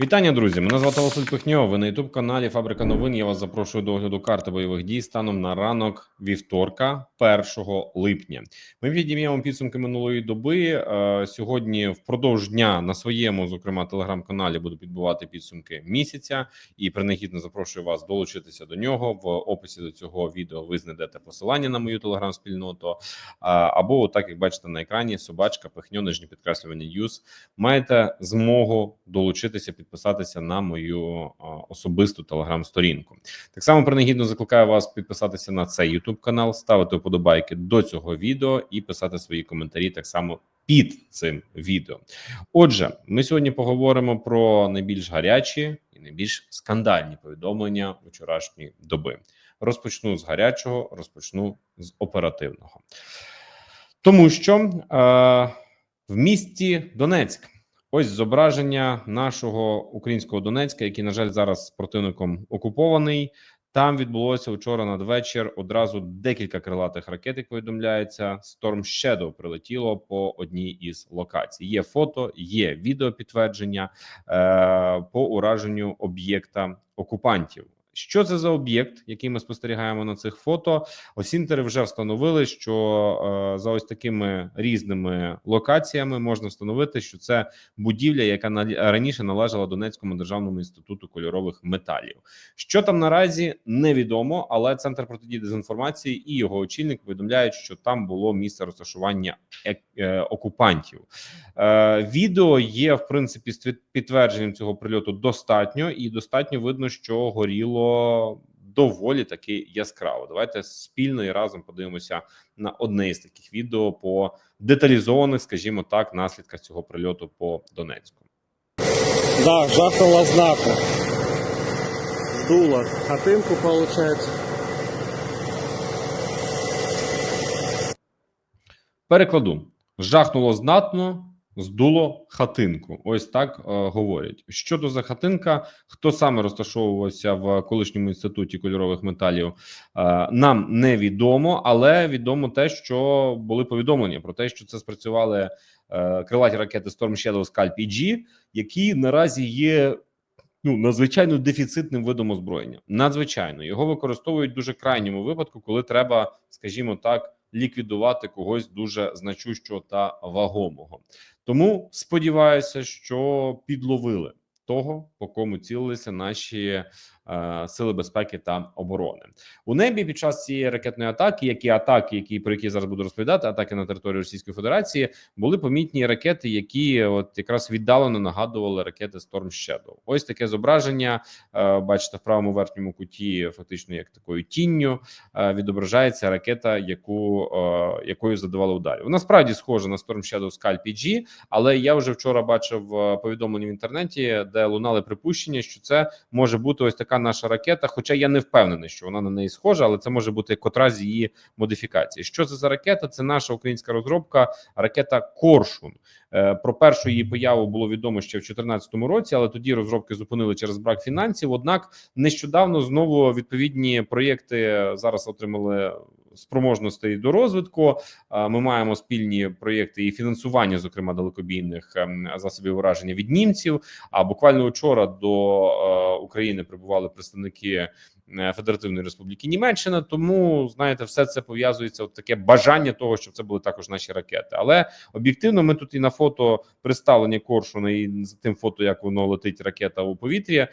Вітання, друзі! Мене звати Василь Пихньов. Ви на ютуб каналі Фабрика новин. Я вас запрошую до огляду карти бойових дій станом на ранок вівторка, 1 липня. Ми підіймемо підсумки минулої доби. Е, Сьогодні, впродовж дня, на своєму, зокрема, телеграм-каналі буду підбивати підсумки місяця і принагідно запрошую вас долучитися до нього. В описі до цього відео ви знайдете посилання на мою телеграм-спільноту. Або, так як бачите на екрані, собачка пихньо, нижнє підкреслювання Юз. Маєте змогу долучитися, підписатися на мою особисту телеграм-сторінку. Так само принагідно закликаю вас підписатися на цей YouTube канал, ставити вподобайки до цього відео і писати свої коментарі так само під цим відео. Отже, ми сьогодні поговоримо про найбільш гарячі і найбільш скандальні повідомлення вчорашньої доби. Розпочну з гарячого, розпочну з оперативного, тому що е, в місті Донецьк. Ось зображення нашого українського Донецька, який, на жаль, зараз противником окупований. Там відбулося вчора надвечір одразу декілька крилатих ракет. Як повідомляється, Storm Shadow прилетіло по одній із локацій. Є фото, є відеопідтвердження е, по ураженню об'єкта окупантів. Що це за об'єкт, який ми спостерігаємо на цих фото? Осінтери вже встановили, що е, за ось такими різними локаціями можна встановити, що це будівля, яка на раніше належала Донецькому державному інституту кольорових металів. Що там наразі невідомо, але центр протидії дезінформації і його очільник повідомляють, що там було місце розташування е- е- окупантів. Відео є в принципі з підтвердженням цього прильоту достатньо, і достатньо видно, що горіло доволі таки яскраво. Давайте спільно і разом подивимося на одне із таких відео по деталізованих, скажімо так, наслідках цього прильоту по Донецьку. Да, жахнуло знатно. Сдуло хатынку, получается. Перекладу жахнуло знатно. Здуло хатинку, ось так е, говорять. Що то за хатинка? Хто саме розташовувався в колишньому інституті кольорових металів? Е, нам невідомо, але відомо те, що були повідомлення про те, що це спрацювали е, крилаті ракети Storm Shadow Scalp EG, які наразі є ну надзвичайно дефіцитним видом озброєння. Надзвичайно його використовують дуже крайньому випадку, коли треба, скажімо так, ліквідувати когось дуже значущого та вагомого. Тому сподіваюся, що підловили того, по кому цілилися наші сили безпеки та оборони у небі під час цієї ракетної атаки, як і атаки, які про які зараз буду розповідати, атаки на територію Російської Федерації, були помітні ракети, які от якраз віддалено нагадували ракети Storm Shadow. Ось таке зображення. Е, бачите, в правому верхньому куті, фактично, як такою тінню, е, відображається ракета, яку е, якою задавали ударів. Вона справді схожа на Storm Shadow Scalp PG, але я вже вчора бачив е, повідомлення в інтернеті, де лунали припущення, що це може бути ось така наша ракета. Хоча я не впевнений, що вона на неї схожа, але це може бути котра з її модифікацій. Що це за ракета? Це наша українська розробка, ракета Коршун. Е, Про першу її появу було відомо ще в 2014 році, але тоді розробки зупинили через брак фінансів. Однак нещодавно знову відповідні проєкти зараз отримали спроможностей до розвитку. Ми маємо спільні проєкти і фінансування, зокрема далекобійних ем, засобів ураження від німців. А буквально вчора до е, України прибували представники Федеративної Республіки Німеччина. Тому знаєте, все це пов'язується. От таке бажання того, щоб це були також наші ракети. Але об'єктивно, ми тут і на фото представлення коршуна, і за тим фото, як воно летить ракета у повітрі. Е,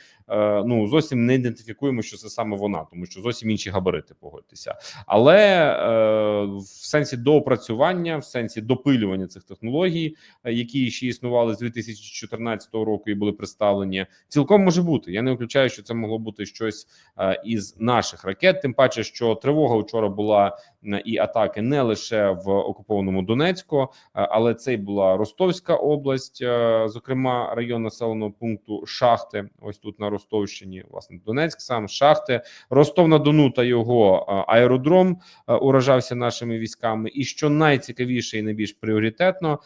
ну зовсім не ідентифікуємо, що це саме вона, тому що зовсім інші габарити погодьтеся. Але е, в сенсі доопрацювання, в сенсі допилювання цих технологій, е, які ще існували з 2014 року і були представлені, цілком може бути. Я не виключаю, що це могло бути щось е, із наших ракет. Тим паче, що тривога вчора була і атаки не лише в окупованому Донецьку, е, але це й була Ростовська область, е, зокрема район населеного пункту Шахти. Ось тут на Ростовщині, власне, Донецьк, сам Шахти, Ростов на Дону та його е, аеродром уражався нашими військами. І що найцікавіше і найбільш пріоритетно,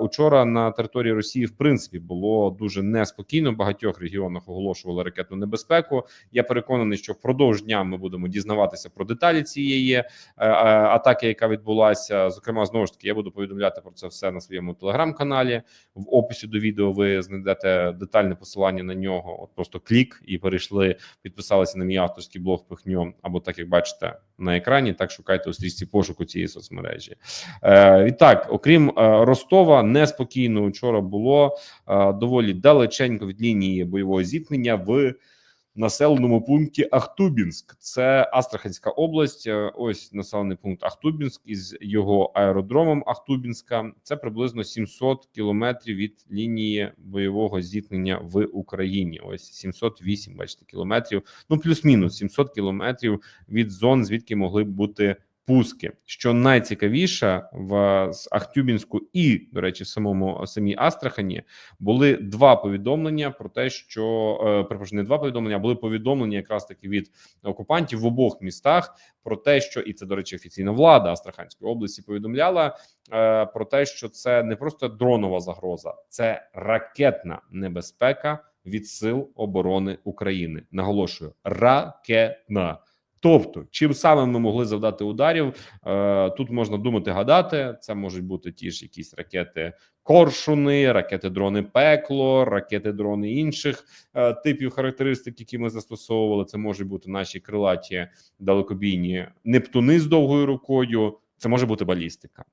учора на території Росії в принципі було дуже неспокійно. В багатьох регіонах оголошували ракетну небезпеку. Я переконаний, що що впродовж дня ми будемо дізнаватися про деталі цієї е, е, атаки, яка відбулася. Зокрема, знову ж таки, я буду повідомляти про це все на своєму телеграм-каналі. В описі до відео ви знайдете детальне посилання на нього. От просто клік і перейшли, підписалися на мій авторський блог Пихньо, або так як бачите на екрані. Так шукайте у стрічці пошуку цієї соцмережі. Е, відтак, окрім е, Ростова, неспокійно вчора було доволі далеченько від лінії бойового зіткнення в населеному пункті Ахтубінськ. Це Астраханська область. Е, Ось населений пункт Ахтубінськ із його аеродромом Ахтубінська. Це приблизно 700 кілометрів від лінії бойового зіткнення в Україні. Ось 708, бачите, кілометрів. Ну плюс-мінус 700 кілометрів від зон, звідки могли б бути пуски. Що найцікавіше в Ахтюбінську і, до речі, в самому самій Астрахані були два повідомлення про те, що е, перепрошую, не два повідомлення, а були повідомлення якраз таки від окупантів в обох містах про те, що і це, до речі, офіційна влада Астраханської області повідомляла е, про те, що це не просто дронова загроза, це ракетна небезпека від сил оборони України. Наголошую, ракетна. Тобто, чим саме ми могли завдати ударів, е, тут можна думати, гадати. Це можуть бути ті ж якісь ракети коршуни, ракети дрони пекло, ракети дрони інших е, типів характеристик, які ми застосовували. Це можуть бути наші крилаті далекобійні нептуни з довгою рукою. Це може бути балістика.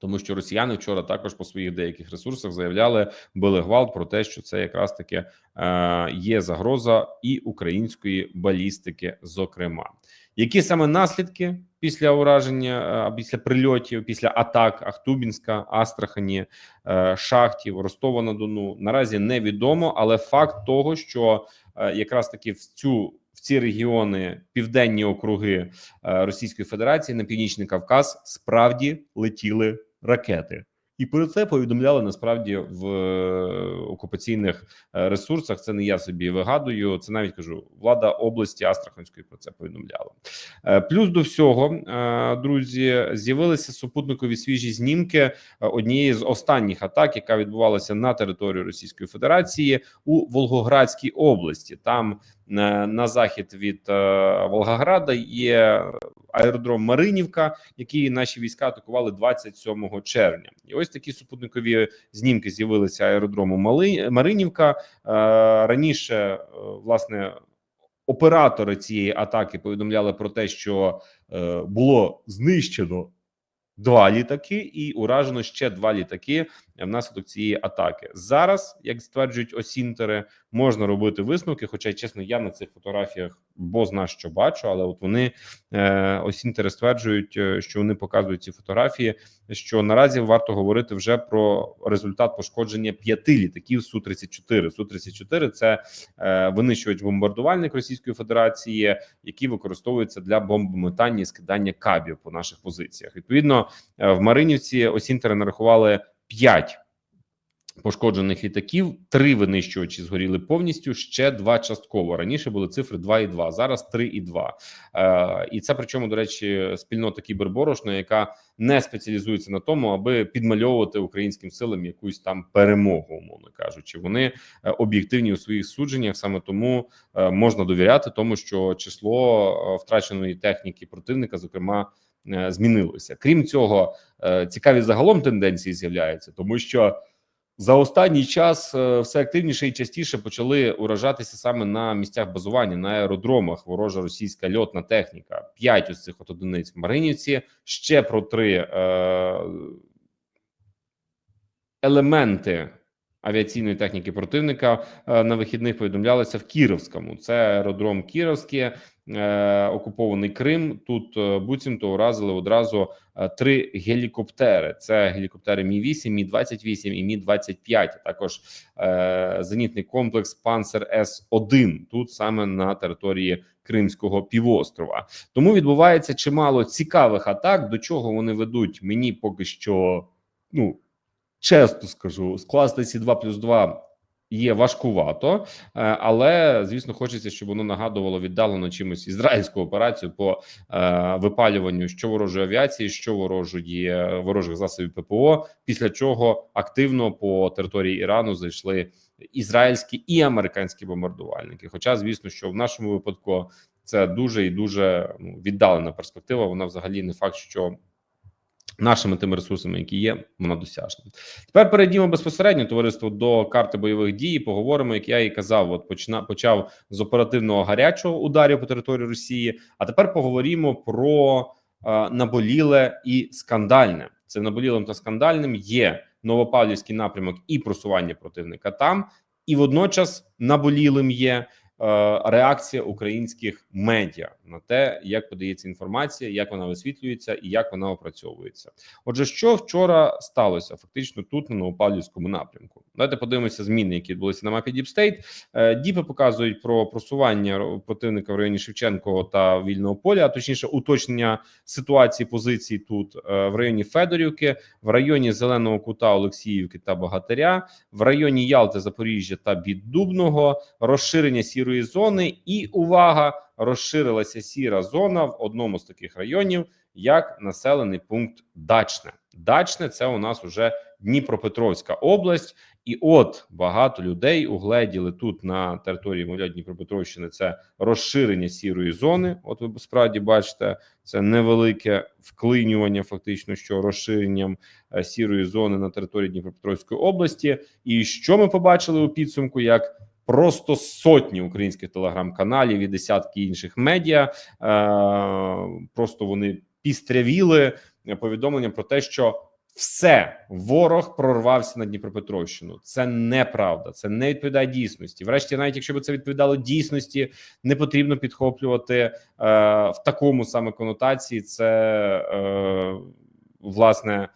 Тому що росіяни вчора також по своїх деяких ресурсах заявляли, били гвалт про те, що це якраз таки е, є загроза і української балістики. Зокрема, які саме наслідки після ураження, е, після прильотів, після атак Ахтубінська, Астрахані, е, Шахтів, Ростова на Дону наразі невідомо, але факт того, що е, якраз таки в цю в ці регіони південні округи е, Російської Федерації на північний Кавказ справді летіли ракети. І про це повідомляли насправді в е, окупаційних е, ресурсах. Це не я собі вигадую. Це навіть кажу, влада області Астраханської про це повідомляла. Е, Плюс до всього, друзі, з'явилися супутникові свіжі знімки однієї з останніх атак, яка відбувалася на території Російської Федерації у Волгоградській області. Там на, на захід від е, Волгограда є аеродром Маринівка, який наші війська атакували 27 червня. І ось такі супутникові знімки з'явилися аеродрому Маринівка. Е, раніше е, власне оператори цієї атаки повідомляли про те, що е, було знищено. Два літаки і уражено ще два літаки внаслідок цієї атаки. Зараз, як стверджують осінтери, можна робити висновки. Хоча, чесно, я на цих фотографіях бо зна що бачу, але от вони е, осінтери стверджують, е, що вони показують ці фотографії. Що наразі варто говорити вже про результат пошкодження п'яти літаків су 34 Су 34 це е, винищувач бомбардувальник Російської Федерації, який використовується для бомбометання і скидання кабів по наших позиціях. Відповідно, в Маринівці осінтери нарахували 5 пошкоджених літаків, три винищувачі згоріли повністю, ще два частково. Раніше були цифри 2 і 2, зараз 3 і 2. Е, і це причому, до речі, спільнота кіберборошна, яка не спеціалізується на тому, аби підмальовувати українським силам якусь там перемогу, умовно кажучи. Вони е, об'єктивні у своїх судженнях, саме тому е, можна довіряти тому, що число е, втраченої техніки противника, зокрема. Е, Змінилося крім цього, е, цікаві загалом тенденції з'являються, тому що за останній час е, все активніше і частіше почали уражатися саме на місцях базування на аеродромах. Ворожа російська льотна техніка. П'ять ось цих от одиниць в Маринівці. Ще про три е, елементи авіаційної техніки противника е, на вихідних повідомлялися в Кіровському. Це аеродром Кіровське, е, окупований Крим. Тут е, буцімто уразили одразу три гелікоптери. Це гелікоптери Мі 8 Мі 28 і Мі 25 а Також зенітний комплекс Панцер С 1 тут саме на території Кримського півострова. Тому відбувається чимало цікавих атак. До чого вони ведуть? Мені поки що ну чесно скажу, скласти ці 2 плюс 2 є важкувато, е, але звісно, хочеться, щоб воно нагадувало віддалено чимось ізраїльську операцію по е, випалюванню що ворожої авіації, що ворожої е, ворожих засобів ППО. Після чого активно по території Ірану зайшли ізраїльські і американські бомбардувальники. Хоча, звісно, що в нашому випадку це дуже і дуже ну, віддалена перспектива. Вона взагалі не факт, що нашими тими ресурсами, які є, вона досяжна. Тепер перейдімо безпосередньо товариство до карти бойових дій. Поговоримо, як я і казав. От почина почав з оперативного гарячого ударів по території Росії. А тепер поговоримо про е, наболіле і скандальне. Це наболілим та скандальним є Новопавлівський напрямок і просування противника там, і водночас наболілим є реакція українських медіа на те, як подається інформація, як вона висвітлюється і як вона опрацьовується. Отже, що вчора сталося фактично тут на Новопавлівському напрямку? Давайте подивимося зміни, які відбулися на мапі Діпстейт. Діпи показують про просування противника в районі Шевченко та вільного поля, а точніше, уточнення ситуації позицій тут е, в районі Федорівки, в районі Зеленого Кута, Олексіївки та Богатиря, в районі Ялти, Запоріжжя та Піддубного, розширення сірої зони і увага. Розширилася сіра зона в одному з таких районів, як населений пункт Дачне. Дачне це у нас уже Дніпропетровська область, і от багато людей угледіли тут на території мовляв Дніпропетровщини. Це розширення сірої зони. От ви справді бачите, це невелике вклинювання, фактично, що розширенням е, сірої зони на території Дніпропетровської області. І що ми побачили у підсумку? як Просто сотні українських телеграм-каналів і десятки інших медіа. Е, просто вони пістрявіли повідомлення про те, що все ворог прорвався на Дніпропетровщину. Це неправда, це не відповідає дійсності. Врешті, навіть якщо б це відповідало дійсності, не потрібно підхоплювати е, в такому саме конотації. Це е, власне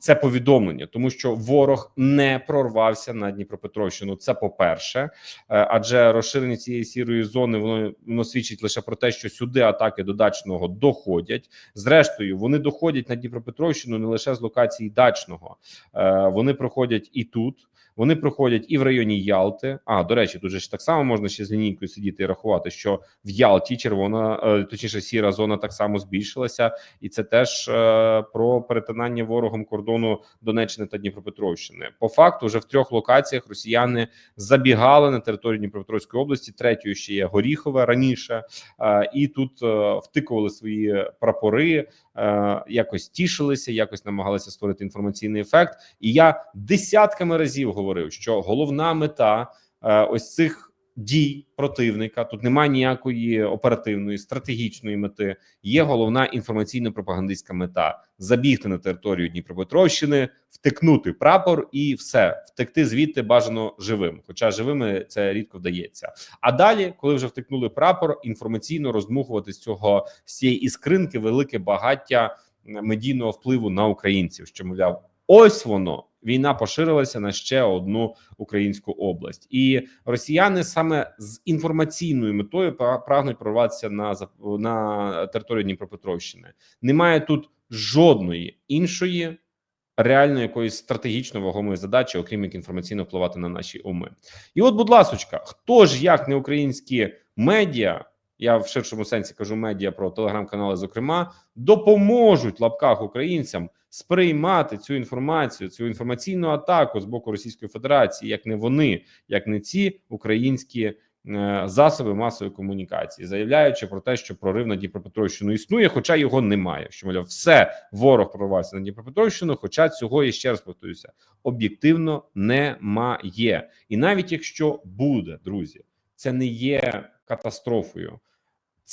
це повідомлення, тому що ворог не прорвався на Дніпропетровщину. Це по перше, е, адже розширення цієї сірої зони воно, воно свідчить лише про те, що сюди атаки до дачного доходять. Зрештою, вони доходять на Дніпропетровщину не лише з локації дачного, Е, вони проходять і тут. Вони проходять і в районі Ялти. А до речі, тут же ж так само можна ще з лінійкою сидіти і рахувати, що в Ялті червона, е, точніше, сіра зона так само збільшилася, і це теж е, про перетинання ворогом кордону Донеччини та Дніпропетровщини. По факту, вже в трьох локаціях росіяни забігали на територію Дніпропетровської області. Третьою ще є Горіхове раніше, е, і тут втикували свої прапори. Е, Якось тішилися, якось намагалися створити інформаційний ефект. І я десятками разів говорив, що головна мета е, ось цих дій противника тут немає ніякої оперативної стратегічної мети. Є головна інформаційно-пропагандистська мета: забігти на територію Дніпропетровщини, втикнути прапор і все втекти звідти бажано живим. Хоча живими це рідко вдається. А далі, коли вже втикнули прапор, інформаційно роздмухувати з цього з цієї іскринки велике багаття медійного впливу на українців, що мовляв, ось воно. Війна поширилася на ще одну українську область, і росіяни саме з інформаційною метою прагнуть прорватися на на територію Дніпропетровщини. Немає тут жодної іншої реально якоїсь стратегічно вагомої задачі, окрім як інформаційно впливати на наші уми. І от, будь ласочка, хто ж як не українські медіа? Я в ширшому сенсі кажу медіа про телеграм-канали, зокрема, допоможуть лапках українцям сприймати цю інформацію, цю інформаційну атаку з боку Російської Федерації, як не вони, як не ці українські е, засоби масової комунікації, заявляючи про те, що прорив на Дніпропетровщину існує, хоча його немає. Що мовляв, все ворог прорвався на Дніпропетровщину, хоча цього я ще раз повторюся, об'єктивно немає. І навіть якщо буде, друзі, це не є катастрофою,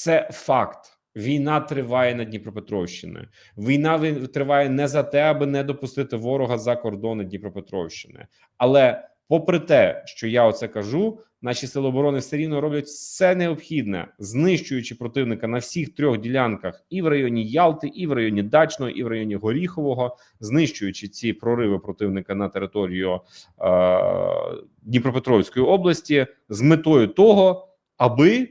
це факт. Війна триває на Дніпропетровщини. Війна триває не за те, аби не допустити ворога за кордони Дніпропетровщини. Але, попри те, що я оце кажу, наші сили оборони все рівно роблять все необхідне, знищуючи противника на всіх трьох ділянках: і в районі Ялти, і в районі Дачного, і в районі Горіхового, знищуючи ці прориви противника на територію е- Дніпропетровської області з метою того, аби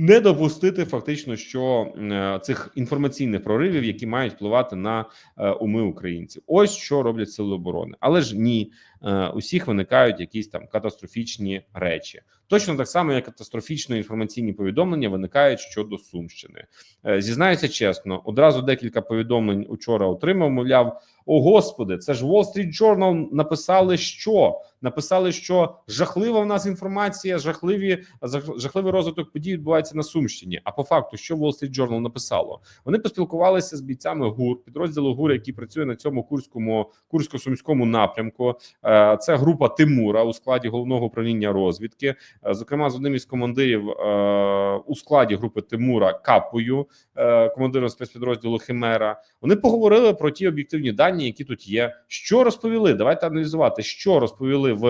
не допустити фактично, що е, цих інформаційних проривів, які мають впливати на е, уми українців. Ось що роблять сили оборони, але ж ні, е, усіх виникають якісь там катастрофічні речі. Точно так само, як катастрофічно інформаційні повідомлення виникають щодо Сумщини. Е, Зізнаюся чесно, одразу декілька повідомлень учора отримав. Мовляв, о господи, це ж Wall Street Journal написали, що написали, що жахлива в нас інформація, жахливі жах- жахливий розвиток подій відбувається на Сумщині. А по факту, що Wall Street Journal написало? Вони поспілкувалися з бійцями ГУР, підрозділу ГУР, який працює на цьому курському курсько-сумському напрямку. Е, Це група Тимура у складі головного управління розвідки. Е, Зокрема, з одним із командирів е, у складі групи Тимура Капою, е, командиром спецпідрозділу Химера. Вони поговорили про ті об'єктивні дані, які тут є. Що розповіли? Давайте аналізувати, що розповіли в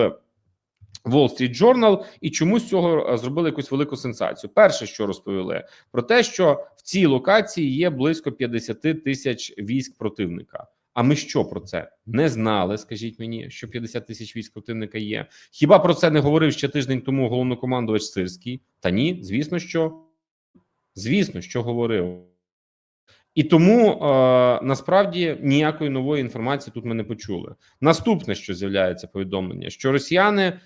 Wall Street Journal і чому з цього зробили якусь велику сенсацію. Перше, що розповіли, про те, що в цій локації є близько 50 тисяч військ противника. А ми що про це не знали? Скажіть мені, що 50 тисяч військ противника є. Хіба про це не говорив ще тиждень тому головнокомандувач Сирський? Та ні, звісно, що звісно, що говорив. І тому е, насправді ніякої нової інформації тут ми не почули. Наступне, що з'являється повідомлення, що росіяни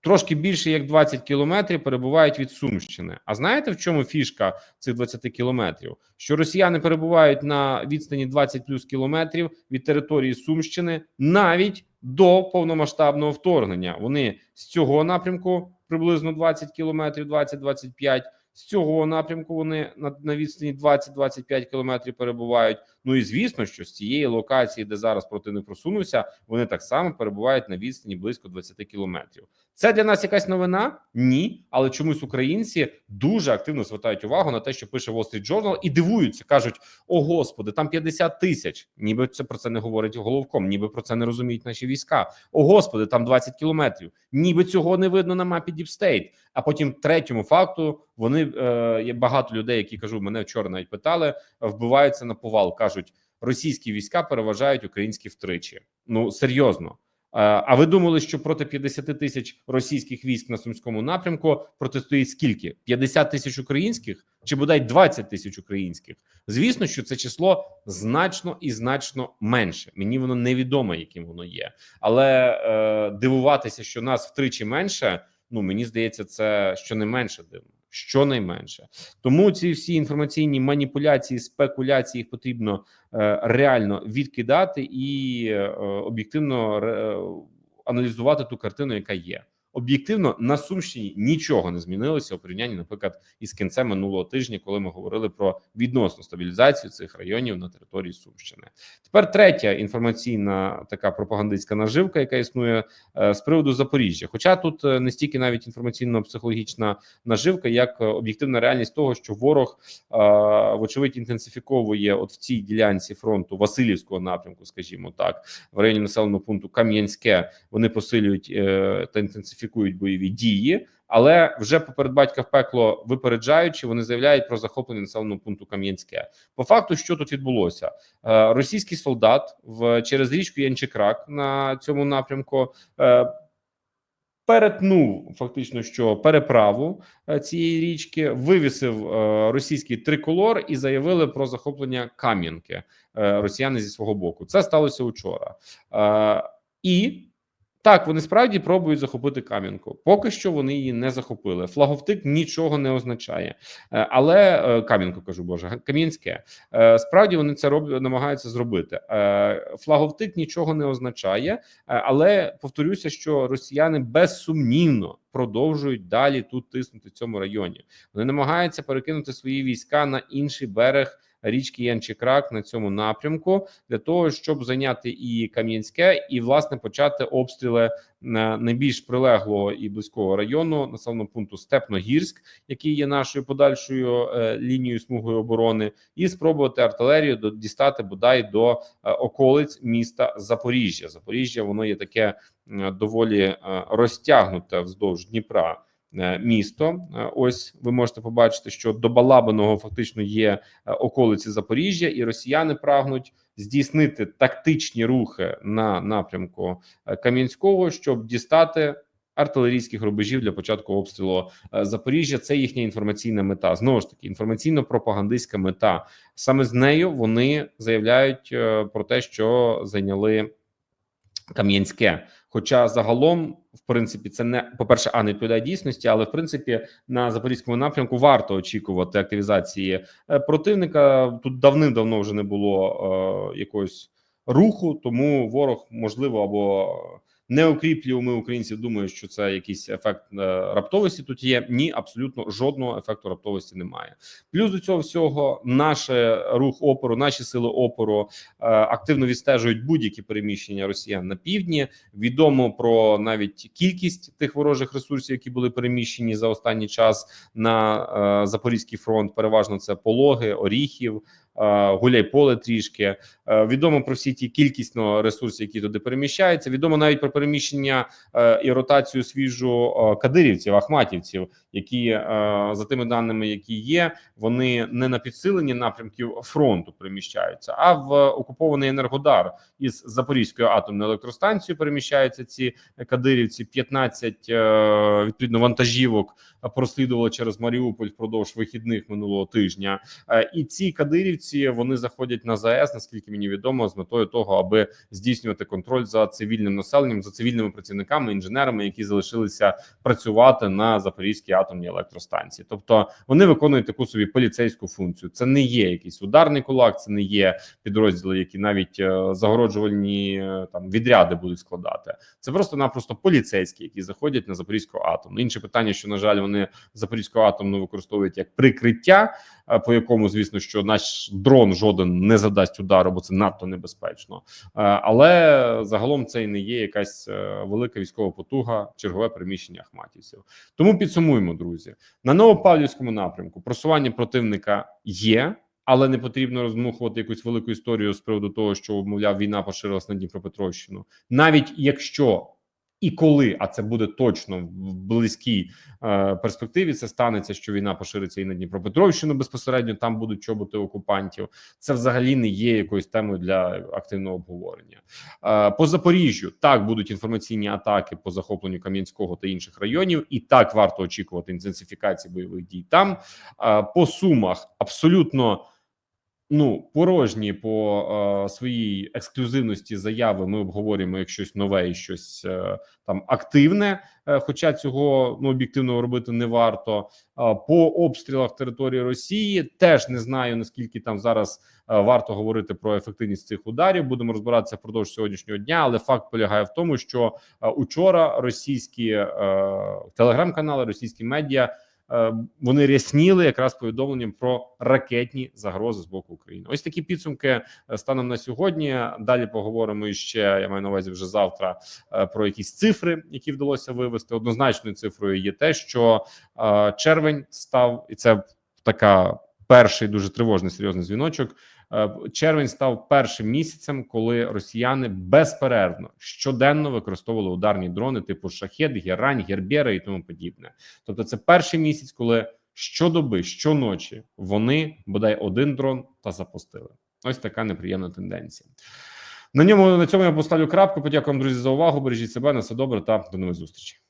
трошки більше як 20 кілометрів перебувають від Сумщини. А знаєте, в чому фішка цих 20 кілометрів? Що росіяни перебувають на відстані 20 плюс кілометрів від території Сумщини навіть до повномасштабного вторгнення. Вони з цього напрямку приблизно 20 кілометрів, 20-25, з цього напрямку вони на, на відстані 20-25 кілометрів перебувають. Ну і звісно, що з цієї локації, де зараз противник просунувся, вони так само перебувають на відстані близько 20 кілометрів. Це для нас якась новина? Ні, але чомусь українці дуже активно звертають увагу на те, що пише Wall Street Journal, і дивуються, кажуть: о господи, там 50 тисяч. Ніби це про це не говорить головком, ніби про це не розуміють наші війська. О господи, там 20 кілометрів. Ніби цього не видно на мапі State. А потім третьому факту вони е, є багато людей, які кажу, мене вчора навіть питали, вбиваються на повал. кажуть, російські війська переважають українські втричі. Ну серйозно. Е, А ви думали, що проти 50 тисяч російських військ на сумському напрямку протистоїть скільки? 50 тисяч українських чи бодай 20 тисяч українських? Звісно, що це число значно і значно менше. Мені воно невідомо, яким воно є, але е, дивуватися, що нас втричі менше. Ну мені здається, це щонайменше дивно. Щонайменше тому ці всі інформаційні маніпуляції, спекуляції їх потрібно е, реально відкидати і е, об'єктивно ре- аналізувати ту картину, яка є. Об'єктивно на Сумщині нічого не змінилося у порівнянні, наприклад, із кінцем минулого тижня, коли ми говорили про відносну стабілізацію цих районів на території Сумщини. Тепер третя інформаційна така пропагандистська наживка, яка існує е, з приводу Запоріжжя. Хоча тут е, не стільки навіть інформаційно-психологічна наживка, як е, об'єктивна реальність того, що ворог вочевидь інтенсифіковує от в цій ділянці фронту Васильівського напрямку, скажімо так, в районі населеного пункту Кам'янське. Вони посилюють та інтенсифікують бойові дії. Але вже поперед батька в пекло випереджаючи, вони заявляють про захоплення населеного пункту Кам'янське. По факту, що тут відбулося, Е, російський солдат в через річку Янчикрак на цьому напрямку е, перетнув фактично що переправу е, цієї річки, вивісив російський триколор і заявили про захоплення Кам'янки росіяни зі свого боку. Це сталося вчора. Е, і так, вони справді пробують захопити Кам'янку. Поки що вони її не захопили. Флаговтик нічого не означає, Е, але е, Кам'янку кажу, боже, Кам'янське. Е, Справді вони це роблять, намагаються зробити. Флаговтик нічого не означає, але повторюся, що росіяни безсумнівно продовжують далі тут тиснути в цьому районі. Вони намагаються перекинути свої війська на інший берег. Річки Янчикрак на цьому напрямку для того, щоб зайняти і Кам'янське, і власне почати обстріли на найбільш прилеглого і близького району населеного пункту Степногірськ, який є нашою подальшою е, лінією смугою оборони, і спробувати артилерію дістати бодай до е, околиць міста Запоріжжя. Запоріжжя воно є таке е, доволі е, розтягнуте вздовж Дніпра. Е, Місто, Е, ось ви можете побачити, що до Балабиного фактично є е, околиці Запоріжжя, і росіяни прагнуть здійснити тактичні рухи на напрямку Кам'янського, щоб дістати артилерійських рубежів для початку обстрілу Запоріжжя. Це їхня інформаційна мета. Знову ж таки, інформаційно-пропагандистська мета. Саме з нею вони заявляють про те, що зайняли Кам'янське. Хоча загалом, в принципі, це не по перше, а не відповідає дійсності, але в принципі на запорізькому напрямку варто очікувати активізації е, противника. Тут давним-давно вже не було е, якогось руху, тому ворог можливо або не окріплює ми українців. Думають, що це якийсь ефект е, раптовості. Тут є ні, абсолютно жодного ефекту раптовості немає. Плюс до цього всього, наш рух опору, наші сили опору е, активно відстежують будь-які переміщення росіян на півдні. Відомо про навіть кількість тих ворожих ресурсів, які були переміщені за останній час на е, Запорізький фронт. Переважно це пологи, оріхів. Е, Гуляйполе трішки Е, відомо про всі ті кількісно ресурси, які туди переміщаються. Відомо навіть про переміщення е, і ротацію свіжу кадирівців, ахматівців, які за тими даними, які є, вони не на підсиленні напрямків фронту переміщаються, а в окупований енергодар із Запорізькою атомною електростанцією переміщаються ці кадирівці. 15 е, відповідно вантажівок прослідували через Маріуполь впродовж вихідних минулого тижня. І ці кадирівці вони заходять на ЗАЕС, наскільки мені відомо, з метою того, аби здійснювати контроль за цивільним населенням, за цивільними працівниками, інженерами, які залишилися працювати на Запорізькій атомній електростанції. Тобто вони виконують таку собі поліцейську функцію. Це не є якийсь ударний кулак, це не є підрозділи, які навіть е, загороджувальні е, там відряди будуть складати. Це просто-напросто поліцейські, які заходять на Запорізьку атомну. Інше питання, що на жаль, вони Запорізьку атомну використовують як прикриття, е, по якому, звісно, що наш дрон жоден не задасть удару, бо це надто небезпечно. Е, Але загалом це і не є якась е, велика військова потуга, чергове приміщення ахматівців. Тому підсумуємо, друзі, на Новопавлівському напрямку просування противника є. Але не потрібно роздмухувати якусь велику історію з приводу того, що мовляв війна поширилась на Дніпропетровщину, навіть якщо і коли, а це буде точно в близькій е, перспективі, це станеться, що війна пошириться і на Дніпропетровщину безпосередньо. Там будуть чоботи окупантів. Це взагалі не є якоюсь темою для активного обговорення. Е, по Запоріжжю так будуть інформаційні атаки по захопленню Кам'янського та інших районів, і так варто очікувати інтенсифікації бойових дій там. Е, по сумах абсолютно. Ну, порожні по е, своїй ексклюзивності заяви ми обговорюємо як щось нове і щось е, там активне. Е, хоча цього ну об'єктивно робити не варто. Е, по обстрілах території Росії теж не знаю наскільки там зараз е, варто говорити про ефективність цих ударів. Будемо розбиратися впродовж сьогоднішнього дня. Але факт полягає в тому, що е, учора російські е, телеграм-канали, російські медіа. Е, Вони рясніли якраз повідомленням про ракетні загрози з боку України. Ось такі підсумки е, станом на сьогодні. Далі поговоримо ще. Я маю на увазі вже завтра е, про якісь цифри, які вдалося вивести. Однозначною цифрою є те, що червень став, і це така перший дуже тривожний серйозний дзвіночок. Е, Червень став першим місяцем, коли росіяни безперервно щоденно використовували ударні дрони типу шахет, герань, гербера і тому подібне. Тобто, це перший місяць, коли щодоби, щоночі вони бодай один дрон та запустили. Ось така неприємна тенденція. На ньому на цьому я поставлю крапку. Подякую вам, друзі, за увагу. Бережіть себе на все добре та до нових зустрічей.